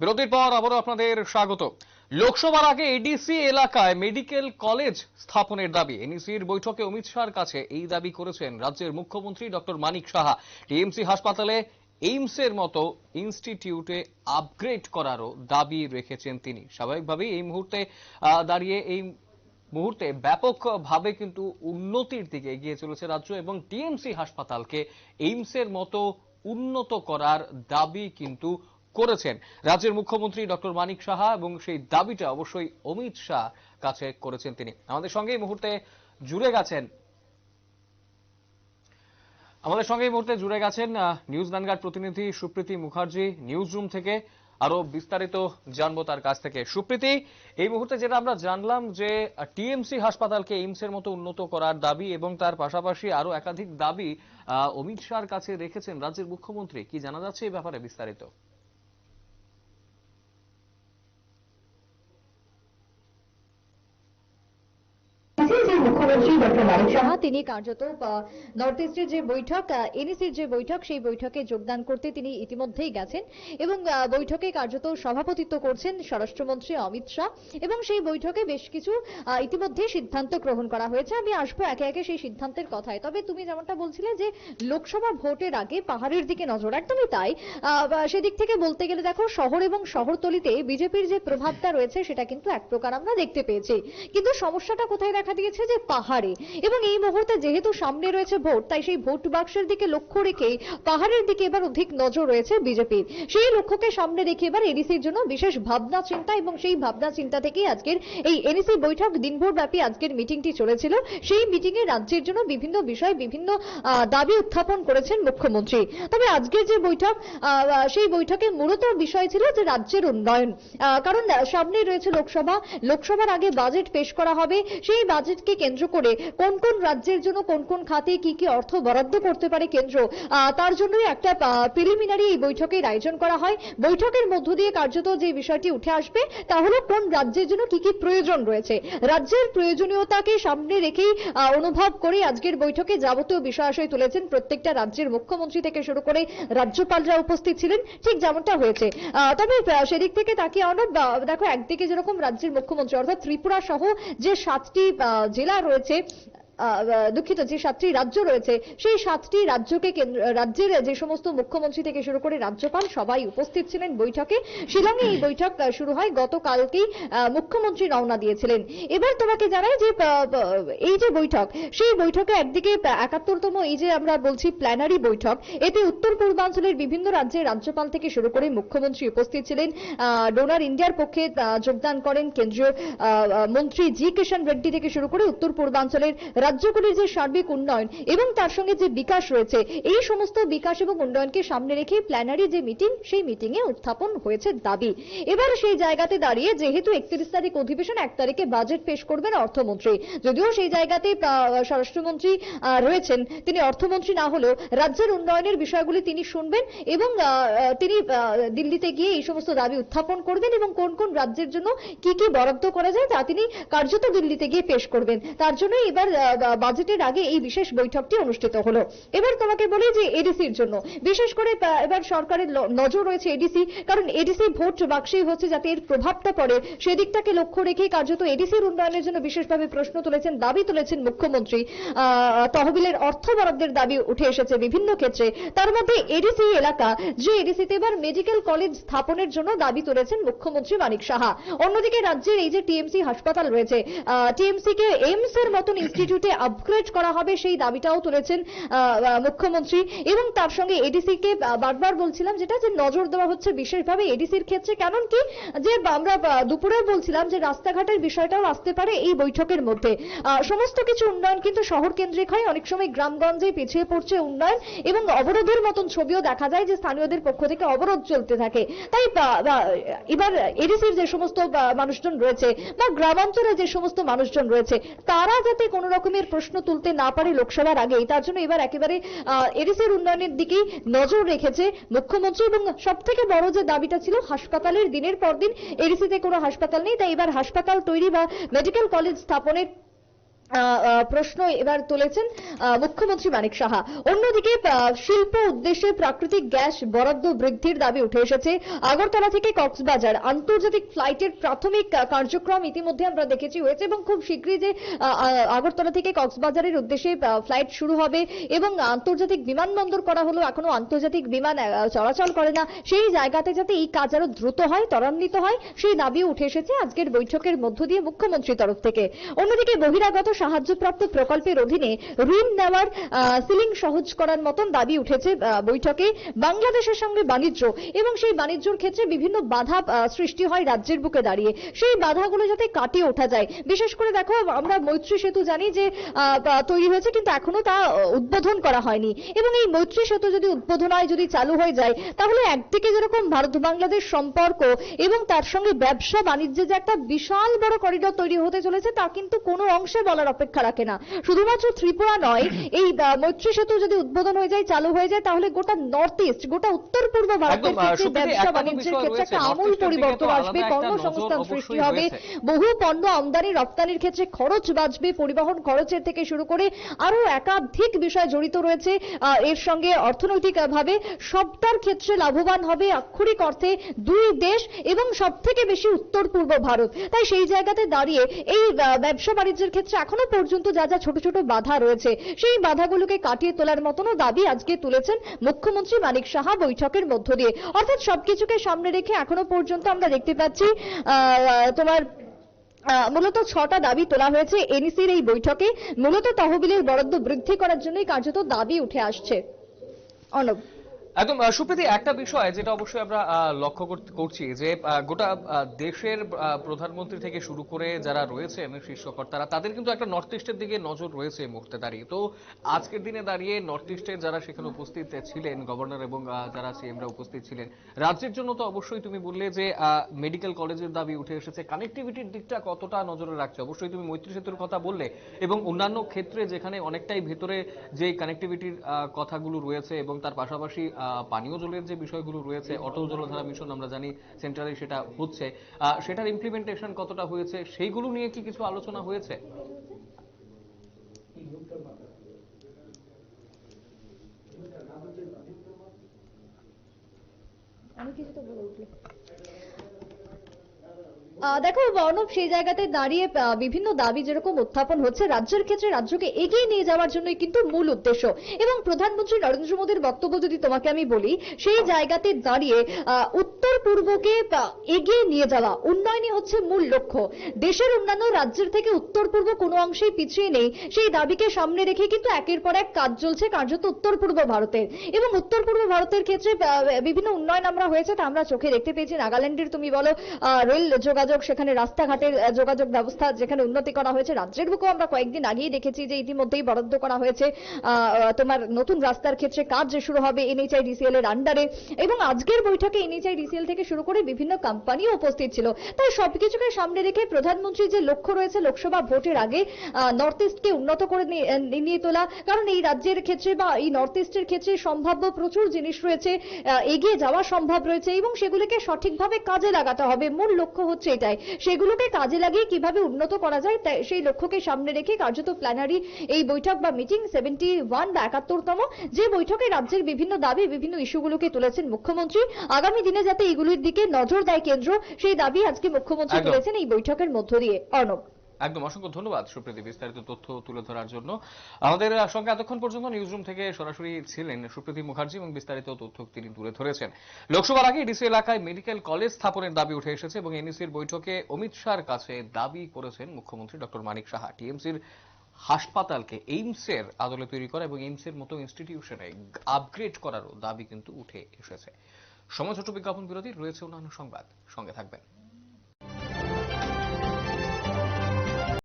বিরতির পর আবারও আপনাদের স্বাগত। লোকসভার আগে এডিসি এলাকায় মেডিকেল কলেজ স্থাপনের দাবি। এনইসির বৈঠকে অমিত শাহর কাছে এই দাবি করেছেন রাজ্যের মুখ্যমন্ত্রী ডক্টর মানিক সাহা। টিএমসি হাসপাতালে এইমসের মতো ইনস্টিটিউটে আপগ্রেড করারও দাবি রেখেছেন তিনি। স্বাভাবিকভাবেই এই মুহূর্তে দাঁড়িয়ে এই মুহূর্তে ব্যাপকভাবে কিন্তু উন্নতির দিকে এগিয়ে চলেছে রাজ্য এবং টিএমসি হাসপাতালকে এইমসের মতো উন্নত করার দাবি কিন্তু করেছেন। রাজ্যের মুখ্যমন্ত্রী ডক্টর মানিক সাহা এবং সেই দাবিটা অবশ্যই অমিত শাহ কাছে করেছেন তিনি। আমাদের সঙ্গে এই মুহূর্তে জুড়ে গেছেন আমাদের সঙ্গে এই মুহূর্তে জুড়ে গেছেন নিউজ ভ্যানগার্ড প্রতিনিধি সুপ্রীতি মুখার্জি। নিউজ রুম থেকে আরও বিস্তারিত জানব তার কাছ থেকে। সুপ্রীতি, এই মুহূর্তে যেটা আমরা জানলাম যে টিএমসি হাসপাতালকে এইমস এর মতো উন্নত করার দাবি এবং তার পাশাপাশি আরও একাধিক দাবি অমিত শাহর কাছে রেখেছেন রাজ্যের মুখ্যমন্ত্রী। কি জানা যাচ্ছে এই ব্যাপারে বিস্তারিত? সাহা তিনি কার্যত নর্থ ইস্টের যে বৈঠক এনএসির যে বৈঠক সেই বৈঠকে যোগদান করতে তিনি ইতিমধ্যেই গেছেন এবং বৈঠকে কার্যত সভাপতিত্ব করছেন স্বরাষ্ট্রমন্ত্রী অমিত শাহ এবং সেই বৈঠকে বেশ কিছু আহ, ইতিমধ্যে সিদ্ধান্ত গ্রহণ করা হয়েছে। আমি আসব একে একে সেই সিদ্ধান্তের কথায়। তবে তুমি যেমনটা বলছিলে যে লোকসভা ভোটের আগে পাহাড়ের দিকে নজর একদমই তাই। সেদিক থেকে বলতে গেলে দেখো শহর এবং শহরতলিতে বিজেপির যে প্রভাবটা রয়েছে সেটা কিন্তু এক প্রকার আমরা দেখতে পেয়েছি। কিন্তু সমস্যাটা কোথায় দেখা দিয়েছে? যে পাহাড়ে। এবং এই মুহূর্তে যেহেতু সামনে রয়েছে ভোট তাই সেই ভোট বাক্সের দিকে লক্ষ্য রেখে পাহাড়ের দিকে এবার অধিক নজর রয়েছে বিজেপির সেই লক্ষ্যকে সামনে রেখে এবার এডিসির জন্য বিশেষ ভাবনা চিন্তা এবং সেই ভাবনা চিন্তা থেকেই আজকের এই এনএসি বৈঠক দিনভর ব্যাপী আজকের মিটিংটি চলেছিল। সেই মিটিং এ রাজ্যের জন্য বিভিন্ন বিষয় বিভিন্ন দাবি উত্থাপন করেছেন মুখ্যমন্ত্রী। তবে আজকের যে বৈঠক সেই বৈঠকে মূলত বিষয় ছিল যে রাজ্যের উন্নয়ন। কারণ আহ, সামনেই রয়েছে লোকসভা। লোকসভার আগে বাজেট পেশ করা হবে। সেই বাজেটকে কেন্দ্র করে কোন কোন রাজ্যের জন্য কোন কোন খাতে কি কি অর্থ বরাদ্দ করতে পারে কেন্দ্র? তার জন্যই একটা প্রিলিমিনারি এই বৈঠকের আয়োজন করা হয়। বৈঠকের মধ্য দিয়ে কার্যত যে বিষয়টি উঠে আসবে, তা হলো কোন রাজ্যের জন্য কি কি প্রয়োজন রয়েছে। রাজ্যের প্রয়োজনীয়তাকে সামনে রেখেই অনুভব করে আজকের বৈঠকে যাবতীয় বিষয় বিষয়াশয় তুলেছেন প্রত্যেকটা রাজ্যের মুখ্যমন্ত্রী থেকে শুরু করে রাজ্যপালরা উপস্থিত ছিলেন, ঠিক যেমনটা হয়েছে। তবে সেদিক থেকে তাকিয়ে অনেক দেখো, একদিকে যেরকম রাজ্যের মুখ্যমন্ত্রী অর্থাৎ ত্রিপুরা সহ যে সাতটি জেলা রয়েছে দুঃখিত, যে সাতটি রাজ্য রয়েছে, সেই সাতটি রাজ্যকে রাজ্যের যে সমস্ত মুখ্যমন্ত্রী থেকে শুরু করে রাজ্যপাল সবাই উপস্থিত ছিলেন বৈঠকে। শিলংয়ে এই বৈঠক শুরু হয়, গতকালকেই মুখ্যমন্ত্রী রওনা দিয়েছিলেন। এবার তোমাকে জানাই যে এই যে বৈঠক, সেই বৈঠকে একদিকে একাত্তরতম, এই যে আমরা বলছি প্ল্যানারি বৈঠক, এতে উত্তর পূর্বাঞ্চলের বিভিন্ন রাজ্যের রাজ্যপাল থেকে শুরু করে মুখ্যমন্ত্রী উপস্থিত ছিলেন। ডোনার ইন্ডিয়ার পক্ষে যোগদান করেন কেন্দ্রীয় মন্ত্রী জি. কিষাণ রেড্ডি থেকে শুরু করে উত্তর পূর্বাঞ্চলের রাজ্যগুলির যে সার্বিক উন্নয়ন এবং তার সঙ্গে যে বিকাশ রয়েছে, এই সমস্ত বিকাশ এবং উন্নয়নকে সামনে রেখে প্ল্যানারি যে মিটিং সেই মিটিং এ উত্থাপন হয়েছে দাবি। এবার সেই জায়গাতে দাঁড়িয়ে যেহেতু একত্রিশ তারিখ অধিবেশন, এক তারিখে বাজেট পেশ করবেন অর্থমন্ত্রী। যদিও সেই জায়গাতে স্বরাষ্ট্রমন্ত্রী রয়েছেন, তিনি অর্থমন্ত্রী না হলেও রাজ্যের উন্নয়নের বিষয়গুলি তিনি শুনবেন এবং তিনি দিল্লিতে গিয়ে এই সমস্ত দাবি উত্থাপন করবেন এবং কোন কোন রাজ্যের জন্য কি কি বরাদ্দ করা যায় তা তিনি কার্যত দিল্লিতে গিয়ে পেশ করবেন। তার জন্য এবার বাজেটের আগে এই বিশেষ বৈঠকটি অনুষ্ঠিত হলো। এবার তোমাকে বলি যে এডিসির জন্য, বিশেষ করে এবার সরকারের নজর রয়েছে এডিসি কারণ এডিসি ভোট বাক্সেই হচ্ছে যাতে এর প্রভাবটা পড়ে। সেদিকটাকে লক্ষ্য রেখে কার্যত এডিসির উন্নয়নের জন্য বিশেষভাবে প্রশ্ন তুলেছেন, দাবি তুলেছেন মুখ্যমন্ত্রী। তহবিলের অর্থ বরাদ্দের দাবি উঠে এসেছে বিভিন্ন ক্ষেত্রে। তার মধ্যে এডিসি এলাকা, যে এডিসিতে এবার মেডিকেল কলেজ স্থাপনের জন্য দাবি তুলেছেন মুখ্যমন্ত্রী মানিক সাহা। অন্যদিকে রাজ্যের এই যে টিএমসি হাসপাতাল রয়েছে টিএমসি কে এইমস এর মতন ইনস্টিটিউটে আপগ্রেড করা হবে সেই দাবিটাও তুলেছেন মুখ্যমন্ত্রী। এবং তার সঙ্গে এডিসি কে বারবার বলছিলাম যেটা যে নজর দেওয়া হচ্ছে বিশেষভাবে এডিসির ক্ষেত্রে। কেমন কি যে আমরা দুপুরে বলছিলাম যে রাস্তাঘাটের বিষয়টাও আসতে পারে এই বৈঠকের মধ্যে। সমস্ত কিছু উন্নয়ন কিন্তু শহর কেন্দ্রিক হয়। অনেক সময় গ্রামগঞ্জে পিছিয়ে পড়ছে উন্নয়ন এবং অবরোধের মতন ছবিও দেখা যায় যে স্থানীয়দের পক্ষ থেকে অবরোধ চলতে থাকে। তাই এবার এডিসির যে সমস্ত মানুষজন রয়েছে বা গ্রামাঞ্চলে যে সমস্ত মানুষজন রয়েছে, তারা যাতে কোনো রকমের প্রশ্ন তুলতে না পারে লোকসভার আগেই। তার জন্য এবার একেবারে এডিসির উন্নয়নের দিকেই নজর রেখেছে মুখ্যমন্ত্রী এবং সব থেকে বড় যে দাবিটা ছিল, হাসপাতালের দিনের পর দিন এডিসিতে কোনো হাসপাতাল নেই, তাই এবার হাসপাতাল তৈরি বা মেডিকেল কলেজ স্থাপনের প্রশ্ন এবার তুলেছেন মুখ্যমন্ত্রী মানিক সাহা। অন্যদিকে শিল্প উদ্দেশ্যে প্রাকৃতিক গ্যাস বরাদ্দ বৃদ্ধির দাবি উঠে এসেছে। আগরতলা থেকে কক্সবাজার আন্তর্জাতিক ফ্লাইটের প্রাথমিক কার্যক্রম ইতিমধ্যে আমরা দেখেছি হয়েছে এবং খুব শীঘ্রই যে আগরতলা থেকে কক্সবাজারের উদ্দেশ্যে ফ্লাইট শুরু হবে এবং আন্তর্জাতিক বিমানবন্দর করা হলো এখনও আন্তর্জাতিক বিমান চলাচল করে না। সেই জায়গাতে যাতে এই কাজ আরও দ্রুত হয়, ত্বরান্বিত হয়, সেই দাবিও উঠে এসেছে আজকের বৈঠকের মধ্য দিয়ে মুখ্যমন্ত্রীর তরফ থেকে। অন্যদিকে বহিরাগত সাহায্যপ্রাপ্ত প্রকল্পের অধীনে ঋণ নেওয়ার সিলিং সহজ করার মতন দাবি উঠেছে বৈঠকে বাংলাদেশের সঙ্গে বাণিজ্য এবং সেই বাণিজ্যর ক্ষেত্রে বিভিন্ন বাধা সৃষ্টি হয় রাজ্যের বুকে দাঁড়িয়ে। সেই বাধাগুলো যাতে কাটিয়ে ওঠা যায়। বিশেষ করে দেখো, আমরা মৈত্রী সেতু জানি যে তৈরি হয়েছে কিন্তু এখনও তা উদ্বোধন করা হয়নি। এবং এই মৈত্রী সেতু যদি উদ্বোধন হয়, যদি চালু হয়ে যায়, তাহলে একদিকে যেরকম ভারত বাংলাদেশ সম্পর্ক এবং তার সঙ্গে ব্যবসা বাণিজ্যে যে একটা বিশাল বড় করিডোর তৈরি হতে চলেছে, তা কিন্তু কোনো অংশে বলার অপেক্ষা রাখে না। শুধুমাত্র ত্রিপুরা নয় এই মৈত্রী সেতু যদি উদ্বোধন হয়ে যায় চালু হয়ে যায় তাহলে গোটা নর্থ ইস্ট গোটা উত্তর পূর্ব ভারতের ক্ষেত্রে ব্যবসা বাণিজ্যের ক্ষেত্রে একটা আমূল পরিবর্তন আসবে কর্মসংস্থান সৃষ্টি হবে। বহু পণ্য আমদানি রপ্তানির ক্ষেত্রে খরচ বাঁচবে পরিবহন খরচের থেকে শুরু করে আরও একাধিক বিষয় জড়িত রয়েছে। এর সঙ্গে অর্থনৈতিক ভাবে সবটার ক্ষেত্রে লাভবান হবে আক্ষরিক অর্থে দুই দেশ এবং সব থেকে বেশি উত্তর পূর্ব ভারত। তাই সেই জায়গাতে দাঁড়িয়ে এই ব্যবসা বাণিজ্যের ক্ষেত্রে এখনও পর্যন্ত যা যা ছোট ছোট বাধা রয়েছে, সেই বাধাগুলোকে কাটিয়ে তোলার মতনও দাবি আজকে তুলেছেন মুখ্যমন্ত্রী মানিক সাহা বৈঠকের মধ্য দিয়ে। অর্থাৎ সবকিছুকে সামনে রেখে এখনও পর্যন্ত আমরা দেখতে পাচ্ছি তোমার মূলত ছটা দাবি তোলা হয়েছে এনইসির এই বৈঠকে। মূলত তহবিলের বরাদ্দ বৃদ্ধি করার জন্যই কার্যত দাবি উঠে আসছে। অনব একদম সুপ্রীতি, একটা বিষয় যেটা অবশ্যই আমরা লক্ষ্য করছি যে গোটা দেশের প্রধানমন্ত্রী থেকে শুরু করে যারা রয়েছে এবং শীর্ষকর্তারা তাদের কিন্তু একটা নর্থ ইস্টের দিকে নজর রয়েছে এই মুহূর্তে দাঁড়িয়ে। তো আজকের দিনে দাঁড়িয়ে নর্থ ইস্টের যারা সেখানে উপস্থিত ছিলেন, গভর্নর এবং যারা সিএমরা উপস্থিত ছিলেন, রাজ্যের জন্য তো অবশ্যই তুমি বললে যে মেডিকেল কলেজের দাবি উঠে এসেছে, কানেক্টিভিটির দিকটা কতটা নজরে রাখছে? অবশ্যই তুমি মৈত্রী সেতুর কথা বললে এবং অন্যান্য ক্ষেত্রে যেখানে অনেকটাই ভেতরে যে কানেক্টিভিটির কথাগুলো রয়েছে এবং তার পাশাপাশি পানীয় জলের যে বিষয়গুলো রয়েছে, অটল জলধারা মিশন আমরা জানি সেন্টারে সেটা হচ্ছে। সেটার ইমপ্লিমেন্টেশন কতটা হয়েছে, সেইগুলো নিয়ে কি কিছু আলোচনা হয়েছে? আমি কিছু তো বলে উঠলে দেখো অর্ণব সেই জায়গাতে দাঁড়িয়ে বিভিন্ন দাবি যেরকম উত্থাপন হচ্ছে, রাজ্যের ক্ষেত্রে রাজ্যকে এগিয়ে নিয়ে যাওয়ার জন্যই কিন্তু মূল উদ্দেশ্য। এবং প্রধানমন্ত্রী নরেন্দ্র মোদীর বক্তব্য যদি তোমাকে আমি বলি, সেই জায়গাতে দাঁড়িয়ে উত্তর পূর্বকে এগিয়ে নিয়ে যাওয়া উন্নয়নই হচ্ছে মূল লক্ষ্য। দেশের অন্যান্য রাজ্যের থেকে উত্তর পূর্ব কোনো অংশেই পিছিয়ে নেই, সেই দাবিকে সামনে রেখে কিন্তু একের পর এক কাজ চলছে, কার্যত উত্তর পূর্ব ভারতের। এবং উত্তর পূর্ব ভারতের ক্ষেত্রে বিভিন্ন উন্নয়ন আমরা হয়েছে তা আমরা চোখে দেখতে পেয়েছি। নাগাল্যান্ডের তুমি বলো রেল যোগাযোগ সেখানে রাস্তাঘাটের যোগাযোগ ব্যবস্থা যেখানে উন্নতি করা হয়েছে রাজ্যের বুকেও আমরা কয়েকদিন আগেই দেখেছি যে ইতিমধ্যেই বরাদ্দ করা হয়েছে তোমার নতুন রাস্তার ক্ষেত্রে কাজ শুরু হবে এনএইচআই ডিসিএল এর আন্ডারে এবং আজকের বৈঠকে এনএইচআইডিসিএল থেকে শুরু করে বিভিন্ন কোম্পানিও উপস্থিত ছিল। তাই সবকিছুকে সামনে রেখে প্রধানমন্ত্রীর যে লক্ষ্য রয়েছে লোকসভা ভোটের আগে নর্থ ইস্টকে উন্নত করে নিয়ে- তোলা, কারণ এই রাজ্যের ক্ষেত্রে বা এই নর্থ ইস্টের ক্ষেত্রে সম্ভাব্য প্রচুর জিনিস রয়েছে এগিয়ে যাওয়া সম্ভব রয়েছে এবং সেগুলিকে সঠিকভাবে কাজে লাগাতে হবে। মূল লক্ষ্য হচ্ছে এটাই সেগুলোকে কাজে লাগিয়ে কীভাবে উন্নত করা যায় তাই সেই লক্ষ্যকে সামনে রেখে কার্যত প্ল্যানারি এই বৈঠক বা মিটিং সেভেন্টি ওয়ান বা একাত্তরতম যে বৈঠকে রাজ্যের বিভিন্ন দাবি বিভিন্ন ইস্যুগুলোকে তুলেছেন মুখ্যমন্ত্রী আগামী দিনে যাতে এগুলির দিকে নজর দেয় কেন্দ্র সেই দাবি আজকে মুখ্যমন্ত্রী। তুলেছেন এই বৈঠকের মধ্য দিয়ে। অর্ণব। একদম অসংখ্য ধন্যবাদ সুপ্রীতি বিস্তারিত তথ্য তুলে ধরার জন্য। আমাদের সঙ্গে এতক্ষণ পর্যন্ত নিউজরুম থেকে সরাসরি ছিলেন সুপ্রীতি মুখার্জি এবং বিস্তারিত তথ্য তিনি তুলে ধরেছেন। লোকসভার আগে ডিসি এলাকায় মেডিকেল কলেজ স্থাপনের দাবি উঠে এসেছে এবং এনইসির বৈঠকে অমিত শাহর কাছে দাবি করেছেন মুখ্যমন্ত্রী ডক্টর মানিক সাহা। টিএমসির হাসপাতালকে এইমসের আদলে তৈরি করা এবং এইমসের মতো ইনস্টিটিউশনে আপগ্রেড করারও দাবি কিন্তু উঠে এসেছে। সময় ছোট বিজ্ঞাপন বিরোধী রয়েছে অন্যান্য সংবাদ। সঙ্গে থাকবেন।